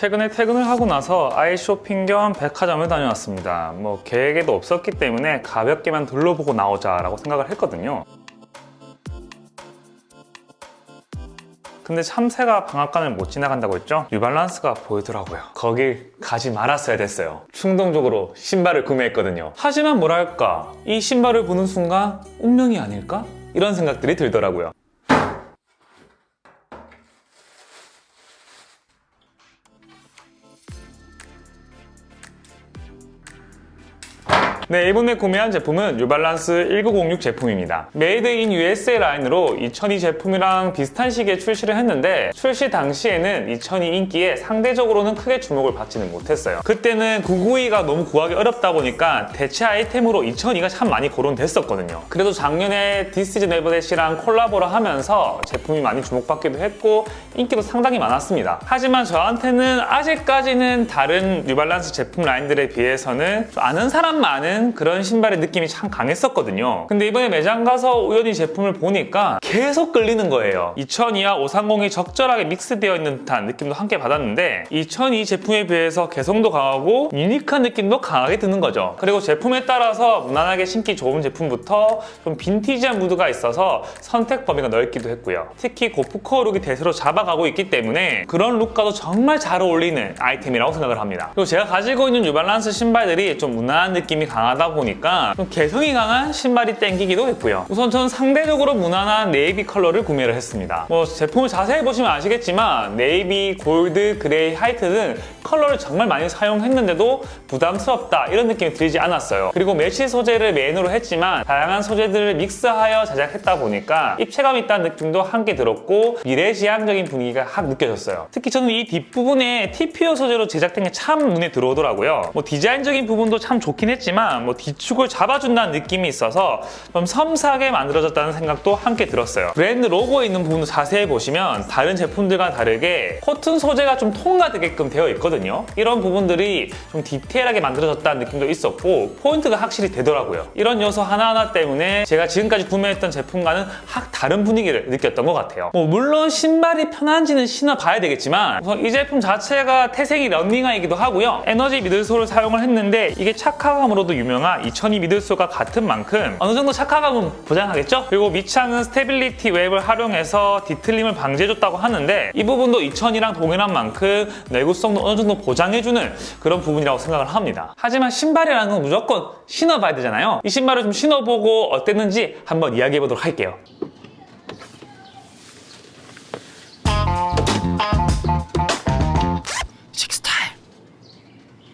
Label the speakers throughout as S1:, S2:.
S1: 최근에 퇴근을 하고 나서 아이 쇼핑 겸 백화점을 다녀왔습니다. 뭐 계획에도 없었기 때문에 가볍게만 둘러보고 나오자라고 생각을 했거든요. 근데 참새가 방앗간을 못 지나간다고 했죠? 뉴발란스가 보이더라고요. 거길 가지 말았어야 됐어요. 충동적으로 신발을 구매했거든요. 하지만 뭐랄까, 이 신발을 보는 순간 운명이 아닐까? 이런 생각들이 들더라고요. 네, 이번에 구매한 제품은 뉴발란스 1906 제품입니다. 메이드 인 USA 라인으로 2002 제품이랑 비슷한 시기에 출시를 했는데 출시 당시에는 2002 인기에 상대적으로는 크게 주목을 받지는 못했어요. 그때는 992가 너무 구하기 어렵다 보니까 대체 아이템으로 2002가 참 많이 거론됐었거든요. 그래도 작년에 디스즈 네버댓이랑 콜라보를 하면서 제품이 많이 주목받기도 했고 인기도 상당히 많았습니다. 하지만 저한테는 아직까지는 다른 뉴발란스 제품 라인들에 비해서는 좀 아는 사람 많은 그런 신발의 느낌이 참 강했었거든요. 근데 이번에 매장 가서 우연히 제품을 보니까 계속 끌리는 거예요. 2002와 530이 적절하게 믹스되어 있는 듯한 느낌도 함께 받았는데 2002 제품에 비해서 개성도 강하고 유니크한 느낌도 강하게 드는 거죠. 그리고 제품에 따라서 무난하게 신기 좋은 제품부터 좀 빈티지한 무드가 있어서 선택 범위가 넓기도 했고요. 특히 고프코어 룩이 대세로 잡아가고 있기 때문에 그런 룩과도 정말 잘 어울리는 아이템이라고 생각을 합니다. 그리고 제가 가지고 있는 뉴발란스 신발들이 좀 무난한 느낌이 강 하다 보니까 좀 개성이 강한 신발이 땡기기도 했고요. 우선 저는 상대적으로 무난한 네이비 컬러를 구매를 했습니다. 뭐 제품을 자세히 보시면 아시겠지만 네이비, 골드, 그레이, 화이트 등 컬러를 정말 많이 사용했는데도 부담스럽다 이런 느낌이 들지 않았어요. 그리고 메쉬 소재를 메인으로 했지만 다양한 소재들을 믹스하여 제작했다 보니까 입체감 있다는 느낌도 함께 들었고 미래지향적인 분위기가 확 느껴졌어요. 특히 저는 이 뒷부분에 TPO 소재로 제작된 게 참 눈에 들어오더라고요. 뭐 디자인적인 부분도 참 좋긴 했지만 뭐 뒤축을 잡아준다는 느낌이 있어서 좀 섬세하게 만들어졌다는 생각도 함께 들었어요. 브랜드 로고에 있는 부분도 자세히 보시면 다른 제품들과 다르게 코튼 소재가 좀 통과되게끔 되어 있거든요. 이런 부분들이 좀 디테일하게 만들어졌다는 느낌도 있었고 포인트가 확실히 되더라고요. 이런 요소 하나하나 때문에 제가 지금까지 구매했던 제품과는 확 다른 분위기를 느꼈던 것 같아요. 뭐 물론 신발이 편한지는 신어봐야 되겠지만 우선 이 제품 자체가 태생이 런닝화이기도 하고요. 에너지 미들솔을 사용을 했는데 이게 착화감으로도 유명 한2002 미들솔과 같은 만큼 어느 정도 착화감은 보장하겠죠? 그리고 밑창은 스테빌리티 웹을 활용해서 뒤틀림을 방지해줬다고 하는데 이 부분도 2002랑 동일한 만큼 내구성도 어느 정도 보장해주는 그런 부분이라고 생각을 합니다. 하지만 신발이라는 건 무조건 신어봐야 되잖아요. 이 신발을 좀 신어보고 어땠는지 한번 이야기해보도록 할게요.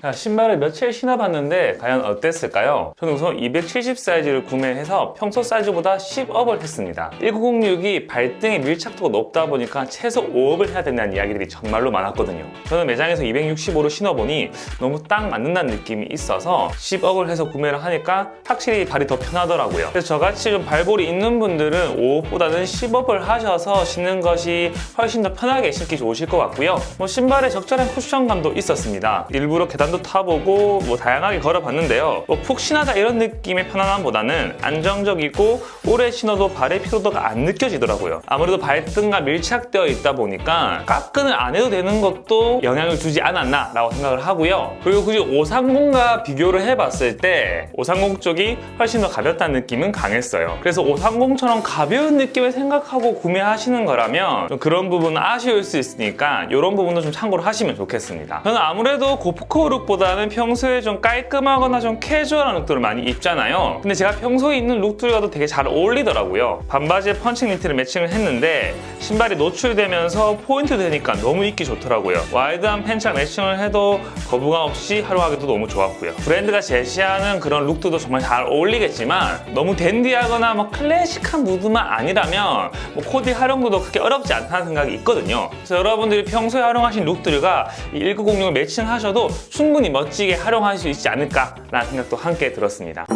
S1: 자, 신발을 며칠 신어봤는데 과연 어땠을까요? 저는 우선 270 사이즈를 구매해서 평소 사이즈보다 10업을 했습니다. 1906이 발등의 밀착도가 높다 보니까 최소 5업을 해야 된다는 이야기들이 정말로 많았거든요. 저는 매장에서 265로 신어보니 너무 딱 맞는다는 느낌이 있어서 10업을 해서 구매를 하니까 확실히 발이 더 편하더라고요. 그래서 저같이 좀 발볼이 있는 분들은 5업보다는 10업을 하셔서 신는 것이 훨씬 더 편하게 신기 좋으실 것 같고요. 뭐 신발에 적절한 쿠션감도 있었습니다. 일부러 계단도 타보고 뭐 다양하게 걸어봤는데요. 뭐 푹 신하다 이런 느낌의 편안함보다는 안정적이고 오래 신어도 발의 피로도가 안 느껴지더라고요. 아무래도 발등과 밀착되어 있다 보니까 깎근을 안 해도 되는 것도 영향을 주지 않았나 라고 생각을 하고요. 그리고 굳이 530과 비교를 해봤을 때 530 쪽이 훨씬 더 가볍다는 느낌은 강했어요. 그래서 530처럼 가벼운 느낌을 생각하고 구매하시는 거라면 좀 그런 부분은 아쉬울 수 있으니까 이런 부분도 좀 참고를 하시면 좋겠습니다. 저는 아무래도 고프코 룩보다는 평소에 좀 깔끔하거나 좀 캐주얼한 룩들을 많이 입잖아요. 근데 제가 평소에 입는 룩들과도 되게 잘 어울리더라고요. 반바지에 펀칭 니트를 매칭을 했는데 신발이 노출되면서 포인트 되니까 너무 입기 좋더라고요. 와이드한 팬츠랑 매칭을 해도 거부감 없이 활용하기도 너무 좋았고요. 브랜드가 제시하는 그런 룩들도 정말 잘 어울리겠지만 너무 댄디하거나 뭐 클래식한 무드만 아니라면 뭐 코디 활용도도 그렇게 어렵지 않다는 생각이 있거든요. 그래서 여러분들이 평소에 활용하신 룩들과 이 1906을 매칭하셔도 충 분히 멋지게 활용할 수 있지 않을까라는 생각도 함께 들었습니다.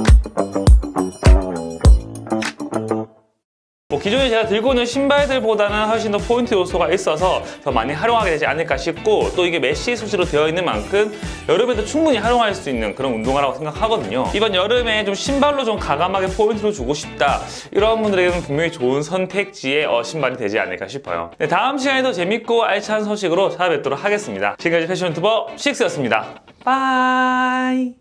S1: 뭐 기존에 제가 들고 있는 신발들보다는 훨씬 더 포인트 요소가 있어서 더 많이 활용하게 되지 않을까 싶고 또 이게 메쉬 소재로 되어 있는 만큼 여름에도 충분히 활용할 수 있는 그런 운동화라고 생각하거든요. 이번 여름에 좀 신발로 좀 가감하게 포인트를 주고 싶다 이런 분들에게는 분명히 좋은 선택지의 어, 신발이 되지 않을까 싶어요. 네, 다음 시간에도 재밌고 알찬 소식으로 찾아뵙도록 하겠습니다. 지금까지 패션 유튜버 식스였습니다. 바이.